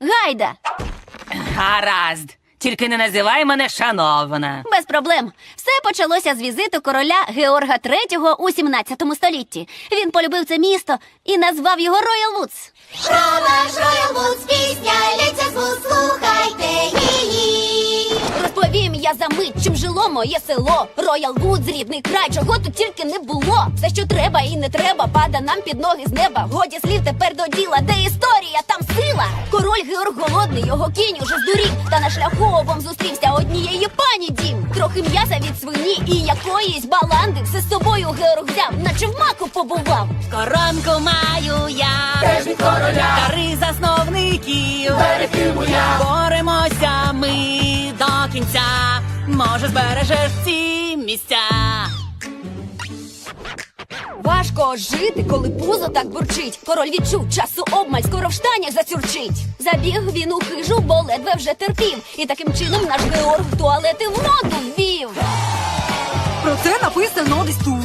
Гайда! Гаразд. Тільки не називай мене шановна. Без проблем. Все почалося з візиту короля Георга III у 17 столітті. Він полюбив це місто і назвав його Роял Вудс. Про наш Роял Вудс пісня лється з вуст, слухайте її. Розповім я за мить, чим жило моє село. Роял Вудс, рідний край, чого тут тільки не було. Все, що треба і не треба, пада нам під ноги з неба. Годі слів тепер до діла, де. Король Георг голодний, його кінь уже здурів. Та на шляху обом зустрівся однієї пані дім. Трохи м'яса від свині і якоїсь баланди. Все з собою Георг взяв, наче в маку побував. Коронку маю я. Теж від короля, Три засновників. перетиму я. Боремося ми до кінця. Може, збережеш ці місця. Важко жити, коли пузо так бурчить. Король відчув часу обмаль, скоро в штанях зацюрчить. Забіг він у хижу, бо ледве вже терпів. І таким чином наш Георг туалети в моду ввів. Про це написано десь тут.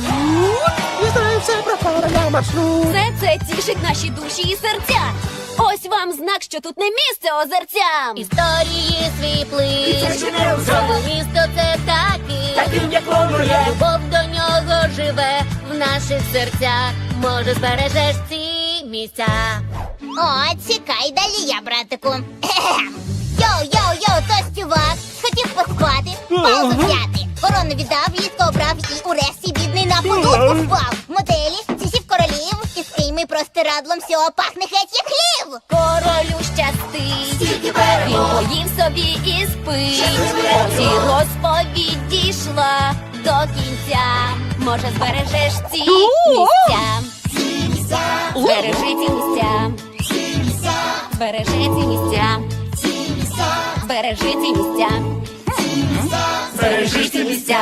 Я знаю все про короля маршрут. Все це тішить наші душі і серця. Ось вам знак, що тут не місце озерцям. Історії свій не місто це таким. Таким, наших серцях. Може, збережеш ці місця. О, цікай далі я, братику. Йоу-йоу-йоу, то співак. Хотів поспати, паузу взяти. Корону віддав, ліжко обрав і урешті бідний на подушку впав. Моделі, цісів королів, і з кими простирадлом всього пахне геть як хлів. Королю щастить, Стільки він перемог. поїв собі і спить. Щасливий Ось і розповідь дійшла до кінця. Може, збережеш ці місця. Збережи ці місця. Збережи ці місця. Збережи ці місця. Збережи ці місця.